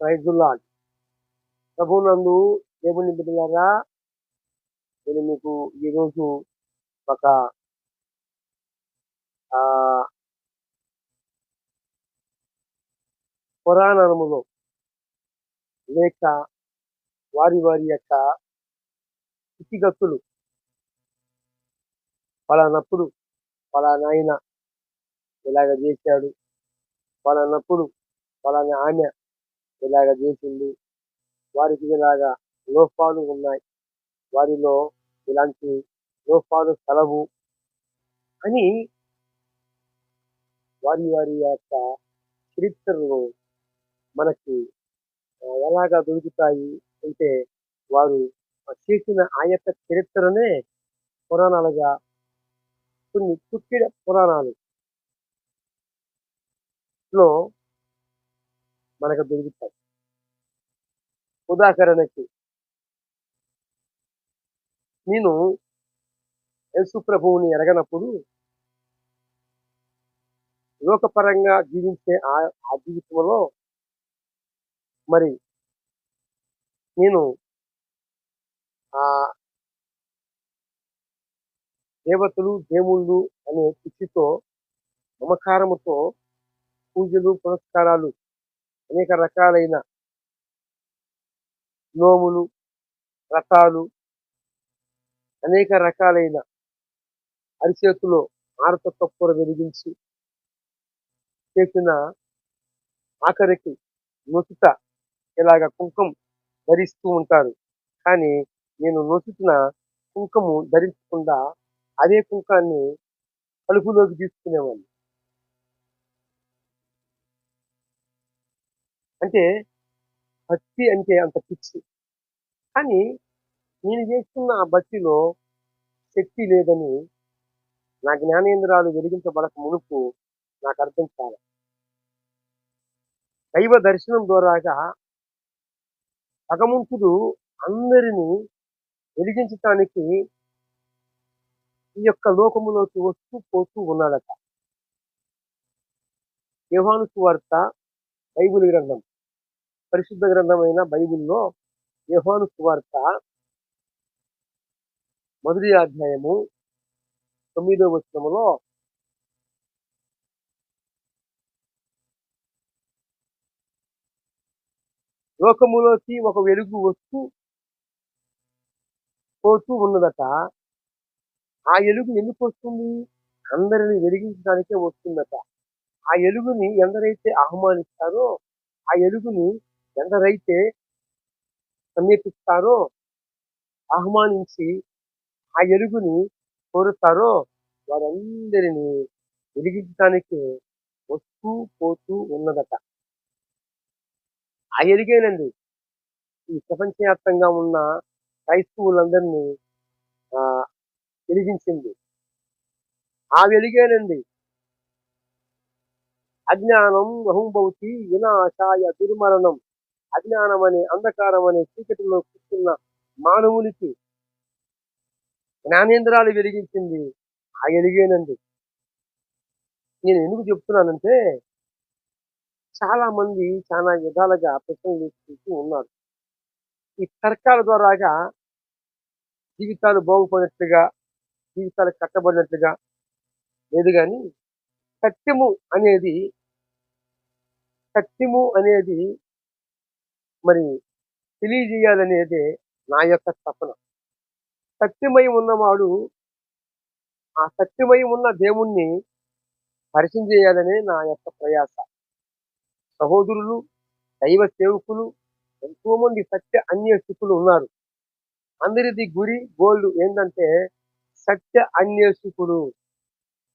ప్రైజుల్లాడ్ ప్రభునందు దేవుని బిడ్డలారా నేను మీకు ఈరోజు ఒక ఆ పురాణములో లేక వారి వారి యొక్క స్థితిగతులు పలానప్పుడు పలానాయన ఇలాగ చేశాడు పలానప్పుడు పలానా ఆమె ఇలాగ చేసింది. వారికి ఇలాగా లోపాలు ఉన్నాయి. వారిలో ఇలాంటి లోపాలు కలవు అని వారి వారి యొక్క చరిత్రలు మనకి ఎలాగా దొరుకుతాయి అంటే వారు చేసిన ఆ యొక్క చరిత్రనే పురాణాలుగా కొన్ని కుక్కిడ పురాణాలు. లో మనకు దొరుకుతాయి. ఉదాహరణకి నేను యేసు ప్రభువుని ఎరగనప్పుడు లోకపరంగా జీవించే ఆ ఆ జీవితంలో మరి నేను ఆ దేవతలు దేవుళ్ళు అనే పిచ్చితో మమకారముతో పూజలు పురస్కారాలు అనేక రకాలైన నోములు రథాలు అనేక రకాలైన అరిచేతులో ఆరత కప్పుర వెలిగించి చేసిన ఆఖరికి నుతుట ఇలాగ కుంకం ధరిస్తూ ఉంటారు. కానీ నేను నొసుటిన కుంకము ధరించకుండా అదే కుంకాన్ని కలుపులోకి తీసుకునేవాడిని. అంటే భక్తి అంటే అంత పిచ్చి కానీ నేను చేస్తున్న ఆ భక్తిలో శక్తి లేదని నా జ్ఞానేంద్రాలు వెలిగించబడక మునుపు నాకు అర్థం కాలే. దైవ దర్శనం ద్వారాగా భగవంతుడు అందరినీ వెలిగించటానికి ఈ యొక్క లోకములోకి వస్తూ పోతూ ఉన్నాడట. యోహాను వార్త బైబుల్ గ్రంథం. పరిశుద్ధ గ్రంథమైన బైబిల్లో యహోను సువార్త మొదటి అధ్యాయము తొమ్మిదో వచనములో లోకములోకి ఒక వెలుగు వస్తూ పోతూ ఉన్నదట. ఆ ఎలుగు ఎందుకు వస్తుంది? అందరిని వెలిగించడానికే వస్తుందట. ఆ ఎలుగుని ఎందరైతే ఆహ్వానిస్తారో ఆ ఎలుగుని ఎవరైతే సమీపిస్తారో ఆహ్వానించి ఆ ఎరుగుని కోరుతారో వారందరినీ వెలిగించడానికి వస్తూ పోతూ ఉన్నదట. ఆ ఎరుగేనండి. ఈ ప్రపంచవ్యాప్తంగా ఉన్న క్రైస్తవులందరినీ ఆ, వెలిగించింది ఆ వెలుగేనండి. అజ్ఞానం బహుభౌతి వినాశాయ దుర్మరణం. అజ్ఞానం అనే అంధకారం అనే చీకటిలో కూర్చున్న మానవునికి జ్ఞానేంద్రాలు వెలిగించింది. ఆ ఎలిగేనండి. నేను ఎందుకు చెప్తున్నానంటే చాలా మంది చాలా విధాలుగా ప్రశ్నలు వేసుకుంటూ ఉన్నారు. ఈ తర్కాల ద్వారాగా జీవితాలు బాగుపడినట్లుగా జీవితాలు కట్టబడినట్లుగా లేదు కానీ సత్యము అనేది సత్యము అనేది మరి తెలియజేయాలనేదే నా యొక్క తపన. సత్యమై ఉన్నవాడు ఆ సత్యమై ఉన్న దేవుణ్ణి పరిచయం చేయాలనే నా యొక్క ప్రయాస. సహోదరులు దైవ సేవకులు ఎంతో మంది సత్య అన్వేషకులు ఉన్నారు. అందరిది గురి గోల్డ్ ఏంటంటే సత్య అన్వేషకుడు.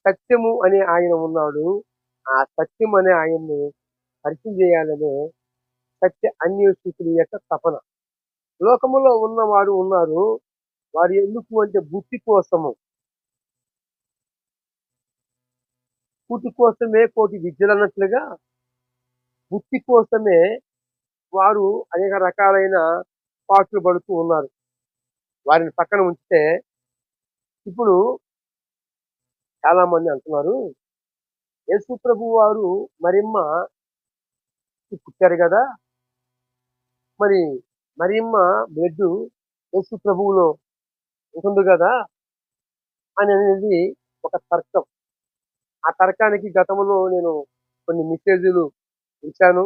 సత్యము అనే ఆయన ఉన్నాడు. ఆ సత్యం అనే ఆయన్ని పరిచయం చేయాలనే సత్య అన్వేషకుడి యొక్క తపన. లోకములో ఉన్నవారు ఉన్నారు. వారు ఎందుకు అంటే బుద్ధి కోసము. బుద్ధి కోసమే కోటి విద్యలు అన్నట్లుగా బుద్ధి కోసమే వారు అనేక రకాలైన పాటలు పడుతూ ఉన్నారు. వారిని పక్కన ఉంచితే ఇప్పుడు చాలా మంది అంటున్నారు యేసు ప్రభు వారు మరిమ్మ పుట్టారు కదా మరి మరియమ్మ బ్లడ్ యేసు ప్రభువులో ఉంటుంది కదా? అని అనేది ఒక తర్కం. ఆ తర్కానికి గతంలో నేను కొన్ని మెసేజ్లు ఇచ్చాను.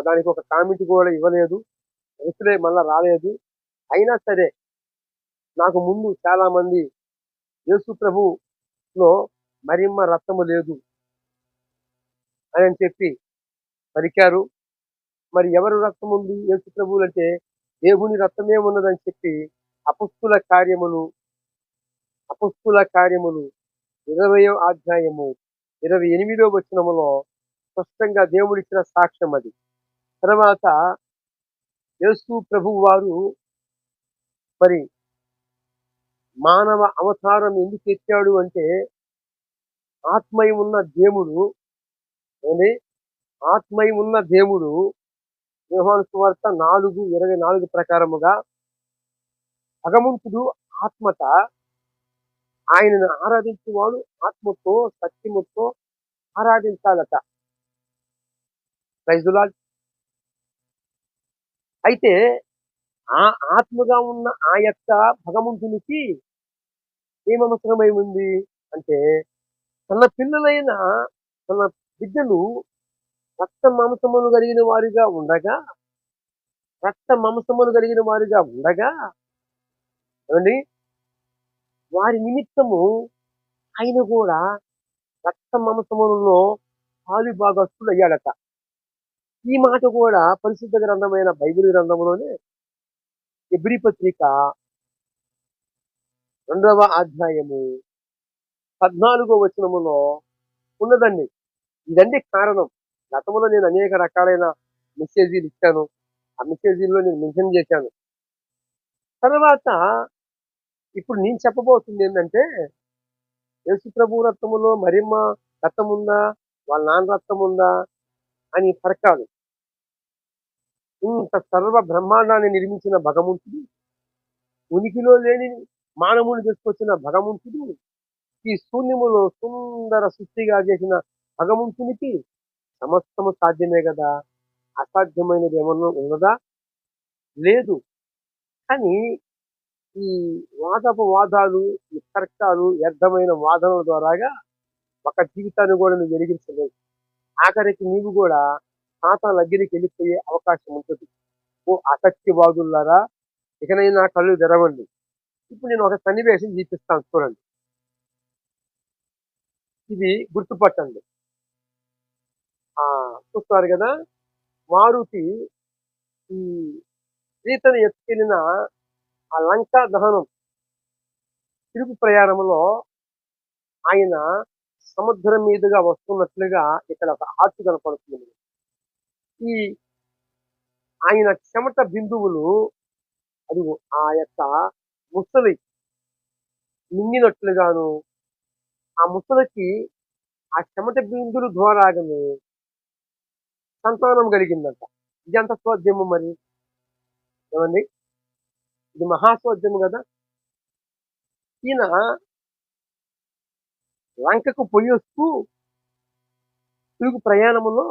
దానికి ఒక కామెంట్ కూడా ఇవ్వలేదు. రిప్లై మళ్ళీ రాలేదు. అయినా సరే నాకు ముందు చాలామంది యేసు ప్రభులో మరియమ్మ రక్తము లేదు అని చెప్పి పలికారు. మరి ఎవరు రక్తం ఉంది? యేసు ప్రభువులు అంటే దేవుని రక్తమే ఉన్నదని చెప్పి అపుస్తుల కార్యములు అపుస్తుల కార్యములు ఇరవయో అధ్యాయము ఇరవై ఎనిమిదో వచనములో స్పష్టంగా దేవుడిచ్చిన సాక్ష్యం అది. తర్వాత యేసు ప్రభువు వారు మరి మానవ అవతారం ఎందుకు ఎత్తాడు అంటే ఆత్మయం ఉన్న దేవుడు ఏంది ఆత్మయం ఉన్న దేవుడు యోహాను సువార్త నాలుగు ఇరవై నాలుగు ప్రకారముగా భగవంతుడు ఆత్మత ఆయనను ఆరాధించేవాడు ఆత్మతో సత్యముతో ఆరాధించాలట. ప్రైజులా అయితే ఆ ఆత్మగా ఉన్న ఆ యొక్క భగవంతునికి ఏమవసరమై ఉంది అంటే తన పిల్లలైన తన బిడ్డలు రక్త మాంసములు కలిగిన వారిగా ఉండగా రక్త మాంసములు కలిగిన వారిగా ఉండగా ఏమండి? వారి నిమిత్తము ఆయన కూడా రక్త మాంసములలో పాలు భాగస్తులు అయ్యాడట ఈ మాట కూడా పరిశుద్ధ గ్రంథమైన బైబిల్ గ్రంథంలోనే ఎబ్రి పత్రిక రెండవ అధ్యాయము పద్నాలుగో వచనములో ఉన్నదండి. ఇదండి కారణం. గతంలో నేను అనేక రకాలైన మెసేజీలు ఇచ్చాను. ఆ మెసేజీల్లో నేను మెన్షన్ చేశాను. తర్వాత ఇప్పుడు నేను చెప్పబోతుంది ఏంటంటే యేసుప్రభు రత్నములో మరిమ్మ రత్నం ఉందా వాళ్ళ నాన్న రత్నం ఉందా అని తర్కాలు ఇంత సర్వ బ్రహ్మాండాన్ని నిర్మించిన భగవంతుడు ఉనికిలో లేని మానవుని తీసుకొచ్చిన భగవంతుడు ఈ శూన్యములో సుందర సృష్టిగా చేసిన భగవంతునికి సమస్తము సాధ్యమే కదా? అసాధ్యమైనది ఏమన్నా ఉన్నదా? లేదు. కానీ ఈ వాదపు వాదాలు ఈ తర్కాలు వ్యర్థమైన వాదనల ద్వారాగా ఒక జీవితాన్ని కూడా నువ్వు వెలిగించలేవు. ఆఖరికి నీవు కూడా సాతాన్ దగ్గరికి వెళ్ళిపోయే అవకాశం ఉంటుంది. ఓ అసత్యవాదులారా ఇకనైనా కళ్ళు తెరవండి. ఇప్పుడు నేను ఒక సన్నివేశం చూపిస్తాను చూడండి. ఇది గుర్తుపట్టండి. చూస్తారు కదా? మారుతి ఈ సీతను ఎత్తుకెళ్ళిన ఆ లంకా దహనం తిరుగు ప్రయాణంలో ఆయన సముద్రం మీదుగా వస్తున్నట్లుగా ఇక్కడ ఒక ఆర్చ్ కనపడుతుంది. ఈ ఆయన చెమట బిందువులు అది ఆ యొక్క ముసలి మింగినట్లుగాను ఆ ముసలికి ఆ చెమట బిందువుల ద్వారాగానే సంతానం కలిగిందంట. ఇది ఎంత స్వాధ్యము మరి? ఏమండి? ఇది మహాస్వాధ్యము కదా? ఈయన లంకకు పోయి వస్తూ తిరుగు ప్రయాణములో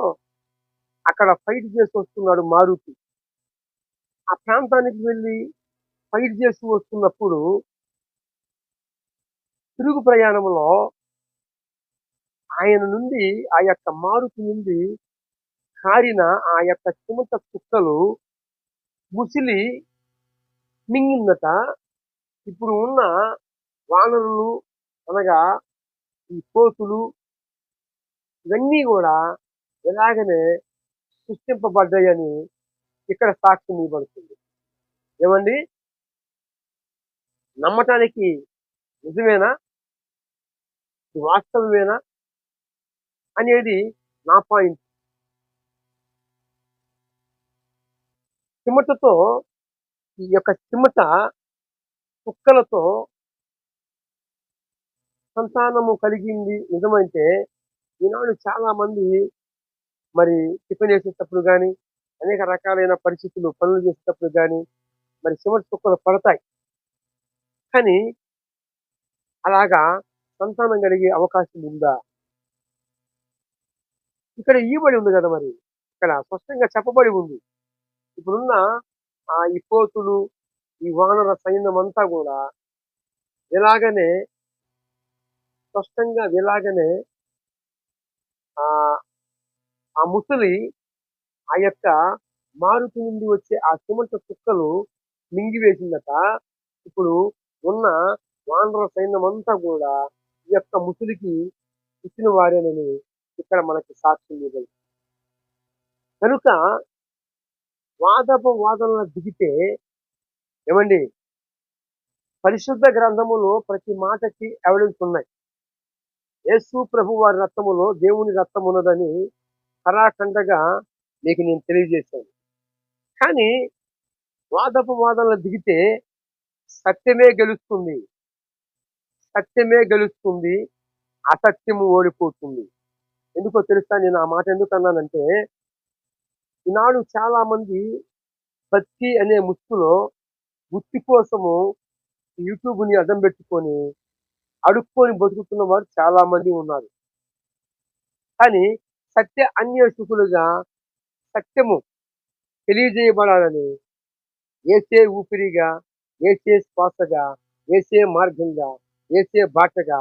అక్కడ ఫైట్ చేసి వస్తున్నాడు మారుతి. ఆ ప్రాంతానికి వెళ్ళి ఫైట్ చేసి వస్తున్నప్పుడు తిరుగు ప్రయాణంలో ఆయన నుండి ఆ యొక్క మారుతి నుండి కారిన ఆ యొక్క చిమట కుక్కలు ముసిలి మింగిందట. ఇప్పుడు ఉన్న వానరులు అనగా ఈ కోతులు ఇవన్నీ కూడా ఎలాగనే సృష్టింపబడ్డాయని ఇక్కడ సాక్ష్యం ఇవ్వబడుతుంది. ఏమండి? నమ్మటానికి నిజమేనా? వాస్తవమేనా? అనేది నా పాయింట్. చిమటతో ఈ యొక్క చిమట కుక్కలతో సంతానము కలిగింది. నిజమైతే ఈనాడు చాలా మంది మరి టిఫిన్ చేసేటప్పుడు కానీ అనేక రకాలైన పరిస్థితులు పనులు చేసేటప్పుడు కానీ మరి చిమట కుక్కలు పడతాయి. కానీ అలాగా సంతానం కలిగే అవకాశం ఉందా? ఇక్కడ ఇవ్వబడి ఉంది కదా మరి. ఇక్కడ స్పష్టంగా చెప్పబడి ఉంది. ఇప్పుడున్న ఆ ఈ ఈ వానర సైన్యం అంతా కూడా ఇలాగనే స్పష్టంగా ఇలాగనే ఆ ఆ ముసలి ఆ యొక్క మారుతి నుండి వచ్చే ఆ సిమెంట్ చుక్కలు మింగివేసిందట. ఇప్పుడు ఉన్న వానర సైన్యం అంతా కూడా ఈ యొక్క ముసలికి ఇచ్చిన వారేనని ఇక్కడ మనకి సాక్ష్యం ఇవ్వాలి కనుక వాదప వాదనలు దిగితే ఏమండి? పరిశుద్ధ గ్రంథములో ప్రతి మాటకి ఎవిడెన్స్ ఉన్నాయి. యేసు ప్రభు వారి రక్తములో దేవుని రక్తం ఉన్నదని కరాఖండగా మీకు నేను తెలియజేశాను. కానీ వాదపు వాదనలు దిగితే సత్యమే గెలుస్తుంది. సత్యమే గెలుస్తుంది. అసత్యము ఓడిపోతుంది. ఎందుకో తెలుసా నేను ఆ మాట ఎందుకు అన్నానంటే ఈనాడు చాలా మంది భక్తి అనే ముసుగులో వృత్తి కోసము యూట్యూబ్ని అడ్డం పెట్టుకొని అడుక్కొని బతుకుతున్న వారు చాలా మంది ఉన్నారు. కానీ సత్య అన్వేషకులుగా సత్యము తెలియజేయబడాలని ఏసే ఊపిరిగా ఏసే శ్వాసగా ఏసే మార్గంగా ఏసే బాటగా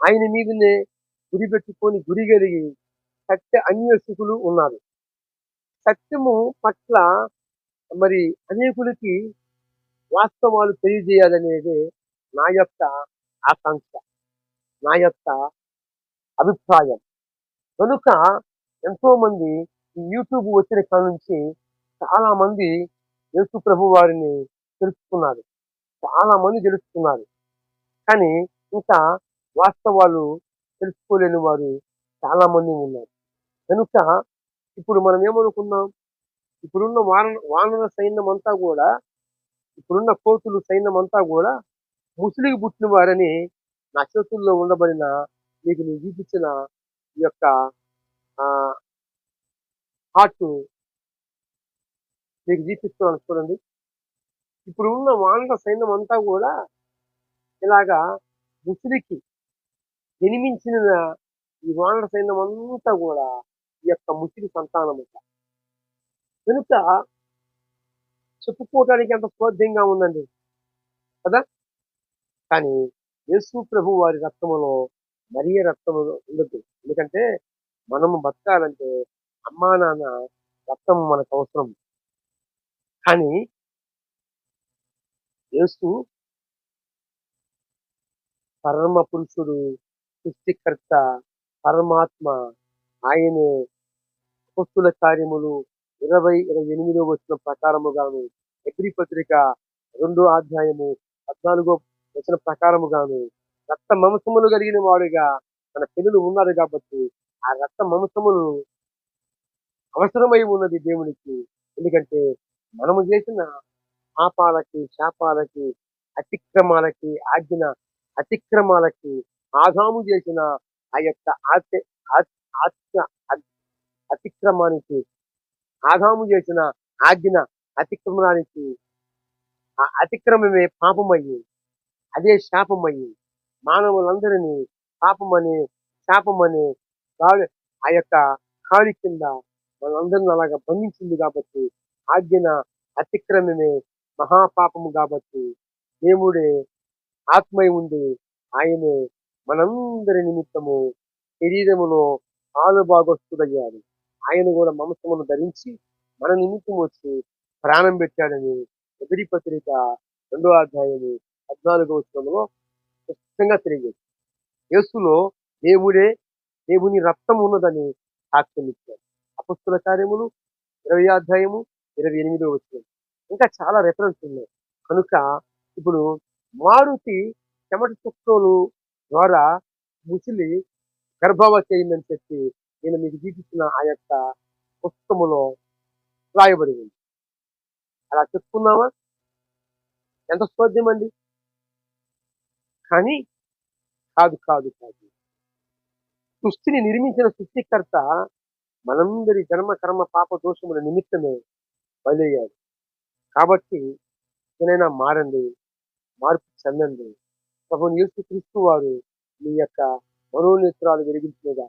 ఆయన మీదనే గురి పెట్టుకొని గురి కలిగి సత్య అన్వేషకులు ఉన్నారు. సత్యము పట్ల మరి అనేకులకి వాస్తవాలు తెలియజేయాలనేది నా యొక్క ఆకాంక్ష నా యొక్క అభిప్రాయం. కనుక ఎంతోమంది ఈ యూట్యూబ్ వచ్చిన కాడ నుంచి చాలామంది యేసు ప్రభు వారిని తెలుసుకున్నారు చాలామంది తెలుసుకున్నారు. కానీ ఇంకా వాస్తవాలు తెలుసుకోలేని వారు చాలామంది ఉన్నారు. కనుక ఇప్పుడు మనం ఏమనుకున్నాం ఇప్పుడున్న వాన వానర సైన్యం అంతా కూడా ఇప్పుడున్న కోతులు సైన్యం అంతా కూడా ముసలికి పుట్టిన వారని నా చేతుల్లో ఉండబడిన మీకు నేను చూపించిన ఈ యొక్క హార్ట్ మీకు చూపిస్తున్నాను చూడండి. ఇప్పుడు ఉన్న వానర సైన్యం అంతా కూడా ఇలాగా ముసలికి జన్మించిన ఈ వానర సైన్యం అంతా కూడా ఈ యొక్క ముసిరి సంతానం కనుక చెప్పుకోవటానికి ఎంత స్వాధ్యంగా ఉందండి. కదా? కానీ యేసు ప్రభు వారి రక్తములో మరియ రక్తము ఉండదు. ఎందుకంటే మనము బతకాలంటే అమ్మా నాన్న రక్తం మనకు అవసరం. కానీ యేసు పరమ పురుషుడు సృష్టికర్త పరమాత్మ ఆయనే అపస్తుల కార్యములు ఇరవై ఇరవై ఎనిమిదో వచ్చిన ప్రకారముగాను ఎగ్రి పత్రిక రెండో అధ్యాయము పద్నాలుగో వచ్చిన ప్రకారముగాను రక్త మాంసములు కలిగిన వాడుగా మన పిల్లలు ఉన్నారు కాబట్టి ఆ రక్త మాంసములు అవసరమై ఉన్నది దేవునికి. ఎందుకంటే మనము చేసిన పాపాలకి శాపాలకి అతిక్రమాలకి ఆజ్ఞ అతిక్రమాలకి ఆదాము చేసిన ఆ యొక్క ఆత్మ అతిక్రమానికి ఆదాము చేసిన ఆజ్ఞ అతిక్రమణానికి ఆ అతిక్రమమే పాపమయ్యి అదే శాపమయ్యి మానవులందరినీ పాపమని శాపమని గాలి ఆ యొక్క కాళి కింద మనందరిని అలాగా బంధించింది కాబట్టి ఆజ్ఞన అతిక్రమమే మహాపాపము కాబట్టి దేవుడే ఆత్మై ఉండి ఆయనే మనందరి నిమిత్తము శరీరములో పాలు భాగస్తుడయ్యాడు ఆయన కూడా మంసమును ధరించి మన నిమిత్తం వచ్చి ప్రాణం పెట్టాడని ఎదురి పత్రిక రెండో అధ్యాయము పద్నాలుగో శ్రమంలో స్పష్టంగా తెలియజేస్తుంది. యేసులో దేవుడే దేవుని రక్తం ఉన్నదని సాక్ష్యం అపుస్తుల కార్యములు ఇరవై అధ్యాయము ఇరవై ఎనిమిదో వచ్చిన ఇంకా చాలా రెఫరెన్స్ ఉన్నాయి. కనుక ఇప్పుడు మారుతి చెమట చుక్కలు ద్వారా ముసిలి గర్భవ అయిందని చెప్పి నేను మీకు చూపించిన ఆ యొక్క పుస్తకములో రాయబడి ఉంది. అలా చెప్పుకున్నామా ఎంత స్వాధ్యం అండి కానీ కాదు కాదు కాదు. సృష్టిని నిర్మించిన సృష్టికర్త మనందరి జన్మ కర్మ పాప దోషముల నిమిత్తమే బలయ్యాడు కాబట్టి ఏదైనా మారండి మార్పు చెందండి. ప్రభుని యేసు క్రీస్తు వారు మీ యొక్క మనోనేత్రాలు వెలిగించినగా